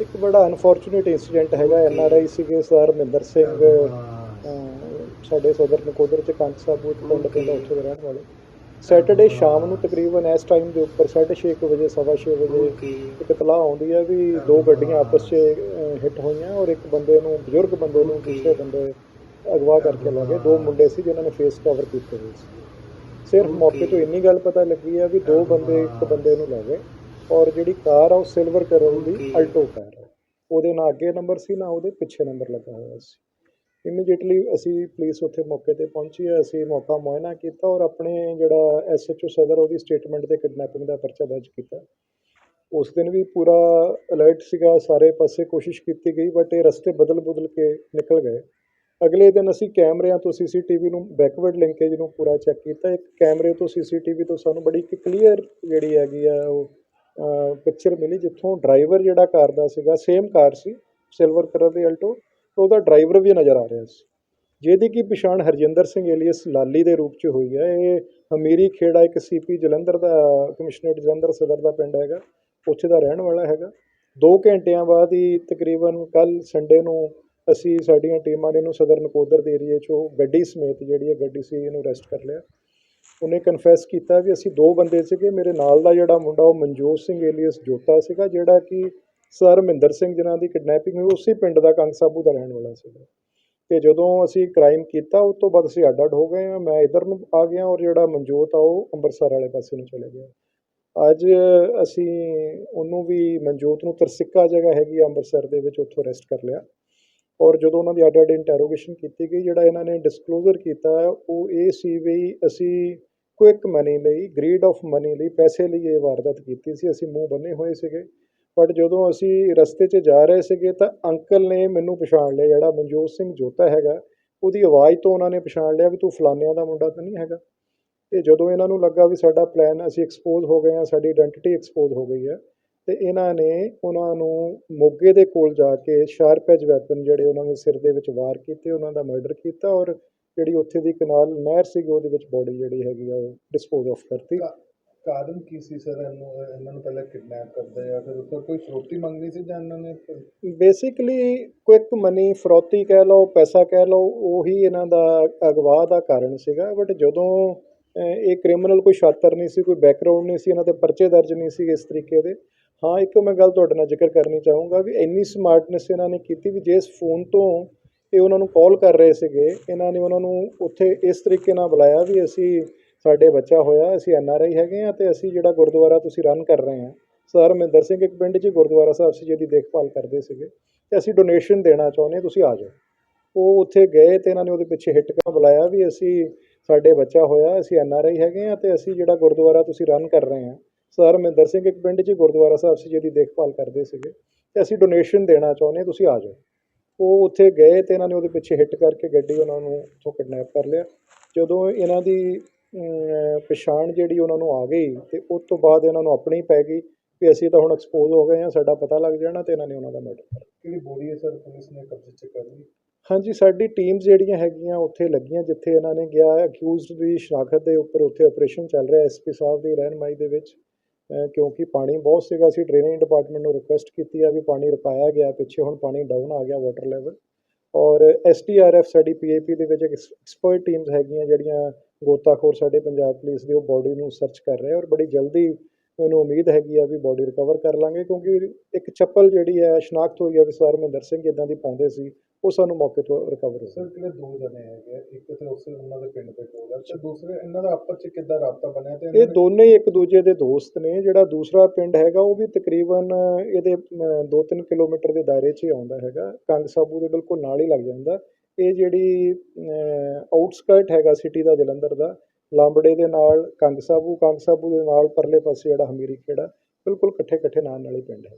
ਇੱਕ ਬੜਾ unfortunate incident ਹੈਗਾ ਐਨ ਆਰ ਆਈ ਸੀਗੇ ਸਰ ਮਹਿੰਦਰ ਸਿੰਘ ਸਾਡੇ ਸਦਰ ਨਕੋਦਰ ਚ ਕੰਚ ਸਾਹਿਬ ਇੱਕ ਪਿੰਡ ਪੈਂਦਾ ਉੱਥੇ ਦੇ ਰਹਿਣ ਵਾਲੇ। ਸੈਟਰਡੇ ਸ਼ਾਮ ਨੂੰ ਤਕਰੀਬਨ ਇਸ ਟਾਈਮ ਦੇ ਉੱਪਰ 6:30 ਵਜੇ ਸਵਾ ਛੇ ਵਜੇ ਇੱਕ ਇਤਲਾਹ ਆਉਂਦੀ ਹੈ ਵੀ ਦੋ ਗੱਡੀਆਂ ਆਪਸ 'ਚ ਹਿੱਟ ਹੋਈਆਂ ਔਰ ਇੱਕ ਬੰਦੇ ਨੂੰ ਬਜ਼ੁਰਗ ਬੰਦੇ ਨੂੰ ਦੂਸਰੇ ਬੰਦੇ ਅਗਵਾ ਕਰਕੇ ਲੈ ਗਏ। ਦੋ ਮੁੰਡੇ ਸੀ ਜਿਨ੍ਹਾਂ ਨੇ ਫੇਸ ਕਵਰ ਕੀਤੇ ਹੋਏ ਸੀ। ਸਿਰਫ ਮੌਕੇ ਤੋਂ ਇੰਨੀ ਗੱਲ ਪਤਾ ਲੱਗੀ ਹੈ ਵੀ ਦੋ ਬੰਦੇ ਇੱਕ ਬੰਦੇ ਨੂੰ ਲੈ ਗਏ। ਔਰ ਜਿਹੜੀ ਕਾਰ ਆ ਉਹ ਸਿਲਵਰ ਕਲਰ ਦੀ ਅਲਟੋ ਕਾਰ ਹੈ ਉਹਦੇ ਨਾਲ ਅੱਗੇ ਨੰਬਰ ਸੀ ਨਾ ਉਹਦੇ ਪਿੱਛੇ ਨੰਬਰ ਲੱਗਾ ਹੋਇਆ ਸੀ। ਇਮੀਡੀਏਟਲੀ ਅਸੀਂ ਪੁਲਿਸ ਉੱਥੇ ਮੌਕੇ ਤੇ ਪਹੁੰਚੀ ਹੈ ਅਸੀਂ ਮੌਕਾ ਮੁਆਇਨਾ ਕੀਤਾ ਔਰ ਆਪਣੇ ਜਿਹੜਾ ਐਸਐਚਓ ਸਦਰ ਉਹਦੀ ਸਟੇਟਮੈਂਟ ਤੇ ਕਿਡਨੈਪਿੰਗ ਦਾ ਪਰਚਾ ਦਰਜ ਕੀਤਾ। ਉਸ ਦਿਨ ਵੀ ਪੂਰਾ ਅਲਰਟ ਸੀਗਾ ਸਾਰੇ ਪਾਸੇ ਕੋਸ਼ਿਸ਼ ਕੀਤੀ ਗਈ ਬਟ ਇਹ ਰਸਤੇ ਬਦਲ ਬਦਲ ਕੇ ਨਿਕਲ ਗਏ। ਅਗਲੇ ਦਿਨ ਅਸੀਂ ਕੈਮਰਿਆਂ ਤੋਂ ਸੀਸੀਟੀਵੀ ਨੂੰ ਬੈਕਵਰਡ ਲਿੰਕੇਜ ਨੂੰ ਪੂਰਾ ਚੈੱਕ ਕੀਤਾ। ਇੱਕ ਕੈਮਰੇ ਤੋਂ ਸੀਸੀਟੀਵੀ ਤੋਂ ਸਾਨੂੰ ਬੜੀ ਕਲੀਅਰ ਜਿਹੜੀ ਹੈਗੀ ਆ ਉਹ ਪਿਕਚਰ ਮਿਲੀ ਜਿੱਥੋਂ ਡਰਾਈਵਰ ਜਿਹੜਾ ਕਾਰ ਦਾ ਸੀਗਾ ਸੇਮ ਕਾਰ ਸੀ ਸਿਲਵਰ ਕਲਰ ਦੀ ਅਲਟੋ ਉਹਦਾ ਡਰਾਈਵਰ ਵੀ ਨਜ਼ਰ ਆ ਰਿਹਾ ਸੀ। ਜਿਹਦੀ ਕੀ ਪਛਾਣ ਹਰਜਿੰਦਰ ਸਿੰਘ ਏਲੀਅਸ ਲਾਲੀ ਦੇ ਰੂਪ 'ਚ ਹੋਈ ਹੈ। ਇਹ ਹਮੀਰੀ ਖੇੜਾ ਇੱਕ ਸੀਪੀ ਜਲੰਧਰ ਦਾ, ਕਮਿਸ਼ਨਰੇਟ ਜਲੰਧਰ ਸਦਰ ਦਾ ਪਿੰਡ ਹੈਗਾ, ਉੱਥੇ ਦਾ ਰਹਿਣ ਵਾਲਾ ਹੈਗਾ। 2 ਘੰਟਿਆਂ ਬਾਅਦ ਹੀ ਤਕਰੀਬਨ ਕੱਲ ਸੰਡੇ ਨੂੰ ਅਸੀਂ ਸਾਡੀਆਂ ਟੀਮਾਂ ਨੇ ਇਹਨੂੰ ਸਦਰ ਨਕੋਦਰ ਦੇ ਏਰੀਏ 'ਚੋਂ ਗੱਡੀ ਸਮੇਤ ਜਿਹੜੀ ਹੈ ਗੱਡੀ ਸੀ, ਇਹਨੂੰ ਅਰੈਸਟ ਕਰ ਲਿਆ। ਉਹਨੇ ਕਨਫੈਸ ਕੀਤਾ ਵੀ ਅਸੀਂ ਦੋ ਬੰਦੇ ਸੀਗੇ, ਮੇਰੇ ਨਾਲ ਦਾ ਜਿਹੜਾ ਮੁੰਡਾ ਉਹ ਮਨਜੋਤ ਸਿੰਘ ਏਲੀਅਸ ਜੋਤਾ ਸੀਗਾ, ਜਿਹੜਾ ਕਿ ਸਰ ਮਹਿੰਦਰ ਸਿੰਘ ਜਿਨ੍ਹਾਂ ਦੀ ਕਿਡਨੈਪਿੰਗ ਹੋਈ, ਉਸੇ ਪਿੰਡ ਦਾ ਕੰਗ ਸਾਬੂ ਦਾ ਰਹਿਣ ਵਾਲਾ ਸੀਗਾ। ਤੇ ਜਦੋਂ ਅਸੀਂ ਕ੍ਰਾਈਮ ਕੀਤਾ, ਉਸ ਤੋਂ ਬਾਅਦ ਅਸੀਂ ਅੱਡ ਅੱਡ ਹੋ ਗਏ ਆ ਮੈਂ ਇਧਰ ਨੂੰ ਆ ਗਿਆ ਔਰ ਜਿਹੜਾ ਮਨਜੋਤ ਆ, ਉਹ ਅੰਮ੍ਰਿਤਸਰ ਵਾਲੇ ਪਾਸੇ ਨੂੰ ਚਲੇ ਗਿਆ। ਅੱਜ ਅਸੀਂ ਉਹਨੂੰ ਵੀ ਮਨਜੋਤ ਨੂੰ ਤਰਸਿੱਕਾ ਜਗ੍ਹਾ ਹੈਗੀ ਆ ਅੰਮ੍ਰਿਤਸਰ ਦੇ ਵਿੱਚ, ਉੱਥੋਂ ਅਰੈਸਟ ਕਰ ਲਿਆ। ਔਰ ਜਦੋਂ ਉਹਨਾਂ ਦੀ ਅੱਡ ਅੱਡ ਇੰਟਰੋਗੇਸ਼ਨ ਕੀਤੀ ਗਈ, ਜਿਹੜਾ ਇਹਨਾਂ ਨੇ ਡਿਸਕਲੋਜ਼ਰ ਕੀਤਾ ਉਹ ਇਹ ਸੀ ਵੀ ਅਸੀਂ ਕੁਇਕ ਮਨੀ ਲਈ ਗਰੀਡ ਆਫ ਮਨੀ ਲਈ ਪੈਸੇ ਲਈ ਇਹ ਵਾਰਦਾਤ ਕੀਤੀ ਸੀ। ਅਸੀਂ ਮੂੰਹ ਬੰਨੇ ਹੋਏ ਸੀਗੇ। ਬਟ ਜਦੋਂ ਅਸੀਂ ਰਸਤੇ 'ਚ ਜਾ ਰਹੇ ਸੀਗੇ ਤਾਂ ਅੰਕਲ ਨੇ ਮੈਨੂੰ ਪਛਾਣ ਲਿਆ, ਜਿਹੜਾ ਮਨਜੋਤ ਸਿੰਘ ਜੋਤਾ ਹੈਗਾ, ਉਹਦੀ ਆਵਾਜ਼ ਤੋਂ ਉਹਨਾਂ ਨੇ ਪਛਾਣ ਲਿਆ ਵੀ ਤੂੰ ਫਲਾਨਿਆਂ ਦਾ ਮੁੰਡਾ ਤਾਂ ਨਹੀਂ ਹੈਗਾ। ਤੇ ਜਦੋਂ ਇਹਨਾਂ ਨੂੰ ਲੱਗਾ ਵੀ ਸਾਡਾ ਪਲਾਨ ਅਸੀਂ ਐਕਸਪੋਜ਼ ਹੋ ਗਏ ਹਾਂ, ਸਾਡੀ ਆਇਡੈਂਟੀਟੀ ਐਕਸਪੋਜ਼ ਹੋ ਗਈ ਹੈ ਤੇ ਇਹਨਾਂ ਨੇ ਉਹਨਾਂ ਨੂੰ ਮੋਗੇ ਦੇ ਕੋਲ ਜਾ ਕੇ ਸ਼ਾਰਪ ਐਜ ਵੈਪਨ ਜਿਹੜੇ ਉਹਨਾਂ ਦੇ ਸਿਰ ਦੇ ਵਿੱਚ ਵਾਰ ਕੀਤੇ ਉਹਨਾਂ ਦਾ ਮਰਡਰ ਕੀਤਾ ਔਰ ਜਿਹੜੀ ਉੱਥੇ ਦੀ ਕਨਾਲ ਨਹਿਰ ਸੀਗੀ ਉਹਦੇ ਵਿੱਚ ਬੋਡੀ ਜਿਹੜੀ ਹੈਗੀ ਆ ਉਹ ਡਿਸਪੋਜ਼ ਆਫ ਕਰਤੀ। ਕਾਰਨ ਕੀ ਸੀ ਸਰ? ਇਹਨੂੰ ਨੂੰ ਪਹਿਲਾਂ ਕਿਡਨੈਪ ਕਰਦੇ ਆ ਫਿਰ ਉੱਪਰ ਕੋਈ ਫਰੋਤੀ ਮੰਗਣੀ ਸੀ ਜਾਂ ਇਹਨਾਂ ਨੇ ਬੇਸਿਕਲੀ ਕੁਇਕ ਮਨੀ ਫਰੋਤੀ ਕਹਿ ਲਓ ਪੈਸਾ ਕਹਿ ਲਓ ਉਹੀ ਇਹਨਾਂ ਦਾ ਅਗਵਾ ਦਾ ਕਾਰਨ ਸੀਗਾ। ਬਟ ਜਦੋਂ ਇਹ ਕ੍ਰਿਮੀਨਲ ਕੋਈ ਸ਼ਾਤਰ ਨਹੀਂ ਸੀ ਕੋਈ ਬੈਕਗ੍ਰਾਉਂਡ ਨਹੀਂ ਸੀ ਇਹਨਾਂ ਦੇ ਪਰਚੇ ਦਰਜ ਨਹੀਂ ਸੀ ਇਸ ਤਰੀਕੇ ਦੇ ਹਾਂ, ਇੱਕ ਮੈਂ ਗੱਲ ਤੁਹਾਡੇ ਨਾਲ ਜ਼ਿਕਰ ਕਰਨੀ ਚਾਹੂੰਗਾ ਵੀ ਇੰਨੀ ਸਮਾਰਟਨੈਸ ਇਹਨਾਂ ਨੇ ਕੀਤੀ ਵੀ ਜਿਸ ਫੋਨ ਤੋਂ ਇਹ ਉਹਨਾਂ ਨੂੰ ਕਾਲ ਕਰ ਰਹੇ ਸੀਗੇ, ਇਹਨਾਂ ਨੇ ਉਹਨਾਂ ਨੂੰ ਉੱਥੇ ਇਸ ਤਰੀਕੇ ਨਾਲ ਬੁਲਾਇਆ ਵੀ ਅਸੀਂ ਸਾਡੇ ਬੱਚਾ ਹੋਇਆ, ਅਸੀਂ ਐਨ ਆਰ ਆਈ ਹੈਗੇ ਆ ਤੇ ਅਸੀਂ ਜਿਹੜਾ ਗੁਰਦੁਆਰਾ ਤੁਸੀਂ ਰਨ ਕਰ ਰਹੇ ਆ ਸਰ ਮਹਿੰਦਰ ਸਿੰਘ ਇੱਕ ਪਿੰਡ 'ਚ ਗੁਰਦੁਆਰਾ ਸਾਹਿਬ ਸੀ ਜਿਹਦੀ ਦੇਖਭਾਲ ਕਰਦੇ ਸੀਗੇ, ਤੇ ਅਸੀਂ ਡੋਨੇਸ਼ਨ ਦੇਣਾ ਚਾਹੁੰਦੇ ਤੁਸੀਂ ਆ ਜਾਓ। ਉਹ ਉੱਥੇ ਗਏ ਤੇ ਇਹਨਾਂ ਨੇ ਉਹਦੇ ਪਿੱਛੇ ਹਿੱਟ ਕਰ ਬੁਲਾਇਆ ਵੀ ਅਸੀਂ ਸਾਡੇ ਬੱਚਾ ਹੋਇਆ, ਅਸੀਂ ਐਨ ਆਰ ਆਈ ਹੈਗੇ ਆ ਤੇ ਅਸੀਂ ਜਿਹੜਾ ਗੁਰਦੁਆਰਾ ਤੁਸੀਂ ਰਨ ਕਰ ਰਹੇ ਆ ਸਰ ਮਹਿੰਦਰ ਸਿੰਘ ਇੱਕ ਪਿੰਡ 'ਚ ਗੁਰਦੁਆਰਾ ਸਾਹਿਬ ਸੀ ਜਿਹਦੀ ਦੇਖਭਾਲ ਕਰਦੇ ਸੀਗੇ ਤੇ ਅਸੀਂ ਡੋਨੇਸ਼ਨ ਦੇਣਾ ਚਾਹੁੰਦੇ ਹਾਂ, ਤੁਸੀਂ ਆ ਜਾਓ। ਉਹ ਉੱਥੇ ਗਏ ਤੇ ਇਹਨਾਂ ਨੇ ਉਹਦੇ ਪਿੱਛੇ ਹਿੱਟ ਕਰਕੇ ਗੱਡੀ ਉਹਨਾਂ ਨੂੰ ਉੱਥੋਂ ਕਿਡਨੈਪ ਕਰ ਲਿਆ। ਜਦੋਂ ਇਹਨਾਂ ਦੀ ਪਛਾਣ ਜਿਹੜੀ ਉਹਨਾਂ ਨੂੰ ਆ ਗਈ ਤੇ ਉਸ ਤੋਂ ਬਾਅਦ ਇਹਨਾਂ ਨੂੰ ਆਪਣੀ ਪੈ ਗਈ ਵੀ ਅਸੀਂ ਤਾਂ ਹੁਣ ਐਕਸਪੋਜ਼ ਹੋ ਗਏ ਹਾਂ ਸਾਡਾ ਪਤਾ ਲੱਗ ਜਾਣਾ ਤੇ ਇਹਨਾਂ ਨੇ ਉਹਨਾਂ ਦਾ ਮਰਡਰ ਕਰ ਕਿਹੜੀ ਬੋਡੀ ਹੈ ਸਰ? ਪੁਲਿਸ ਨੇ ਕਬਜ਼ੇ 'ਚ ਕਰ ਲਈ? ਹਾਂਜੀ ਸਾਡੀ ਟੀਮਸ ਜਿਹੜੀਆਂ ਹੈਗੀਆਂ ਉੱਥੇ ਲੱਗੀਆਂ ਜਿੱਥੇ ਇਹਨਾਂ ਨੇ ਗਿਆ ਅਕਿਊਜ਼ਡ ਦੀ ਸ਼ਨਾਖਤ ਦੇ ਉੱਪਰ ਉੱਥੇ ਆਪਰੇਸ਼ਨ ਚੱਲ ਰਿਹਾ ਐਸਪੀ ਸਾਹਿਬ ਦੀ ਰਹਿਨਮਾਈ ਦੇ ਵਿੱਚ। ਕਿਉਂਕਿ ਪਾਣੀ ਬਹੁਤ ਸੀਗਾ, ਅਸੀਂ ਡਰੇਨੇਜ ਡਿਪਾਰਟਮੈਂਟ ਨੂੰ ਰਿਕੁਐਸਟ ਕੀਤੀ ਆ ਵੀ ਪਾਣੀ ਰੁਕਾਇਆ ਗਿਆ, ਪਿੱਛੇ ਹੁਣ ਪਾਣੀ ਡਾਊਨ ਆ ਗਿਆ ਵਾਟਰ ਲੈਵਲ ਔਰ ਐਸਟੀਆਰਐਫ ਸਾਡੀ ਪੀਏਪੀ ਦੇ ਵਿੱਚ ਐਕਸਪਰਟ ਟੀਮਸ ਹੈਗੀਆਂ ਜਿਹੜੀਆਂ ਗੋਤਾਖੋਰ ਸਾਡੇ ਪੰਜਾਬ ਪੁਲਿਸ ਦੀ ਉਹ ਬੋਡੀ ਨੂੰ ਸਰਚ ਕਰ ਰਹੇ ਔਰ ਬੜੀ ਜਲਦੀ ਮੈਨੂੰ ਉਮੀਦ ਹੈਗੀ ਆ ਵੀ ਬੋਡੀ ਰਿਕਵਰ ਕਰ ਲਾਂਗੇ ਕਿਉਂਕਿ ਇੱਕ ਚੱਪਲ ਜਿਹੜੀ ਹੈ ਸ਼ਨਾਖਤ ਹੋਈ ਆ ਵੀ ਸਰ ਮਹਿੰਦਰ ਸਿੰਘ ਇਦਾਂ ਦੀ ਪਾਉਂਦੇ ਸੀ ਉਹ ਸਾਨੂੰ ਮੌਕੇ ਤੋਂ ਰਿਕਵਰ ਹੋ ਸਰ ਕਿਹੜੇ ਦੋ ਜਣੇ ਹੈਗੇ ਇੱਕ ਤੇ ਉਸੇ ਉਹਨਾਂ ਦੇ ਪਿੰਡ ਦੇ ਕੋਲ ਹੈ ਤੇ ਦੂਸਰੇ ਇਹਨਾਂ ਦਾ ਆਪਸ 'ਚ ਕਿੱਦਾਂ ਰਾਬਤਾ ਬਣਿਆ ਤੇ ਇਹ ਦੋਨੇ ਹੀ ਇੱਕ ਦੂਜੇ ਦੇ ਦੋਸਤ ਨੇ ਜਿਹੜਾ ਦੂਸਰਾ ਪਿੰਡ ਹੈਗਾ ਉਹ ਵੀ ਤਕਰੀਬਨ ਇਹਦੇ 2-3 ਕਿਲੋਮੀਟਰ ਦੇ ਦਾਇਰੇ 'ਚ ਹੀ ਆਉਂਦਾ ਹੈਗਾ ਕੰਗ ਸਾਬੂ ਦੇ ਬਿਲਕੁਲ ਨਾਲ ਹੀ ਲੱਗ ਜਾਂਦਾ ਇਹ ਜਿਹੜੀ ਆਊਟਸਕਰਟ ਹੈਗਾ ਸਿਟੀ ਦਾ, ਜਲੰਧਰ ਦਾ, ਲਾਂਬੜੇ ਦੇ ਨਾਲ, ਕੰਗ ਸਾਬੂ ਕੰਗ ਸਾਬੂ ਦੇ ਨਾਲ ਪਰਲੇ ਪਾਸੇ ਜਿਹੜਾ ਹਮੀਰੀ ਖੇੜਾ, ਬਿਲਕੁਲ ਇਕੱਠੇ ਇਕੱਠੇ ਨਾਲ ਨਾਲ ਹੀ ਪਿੰਡ ਹੈ।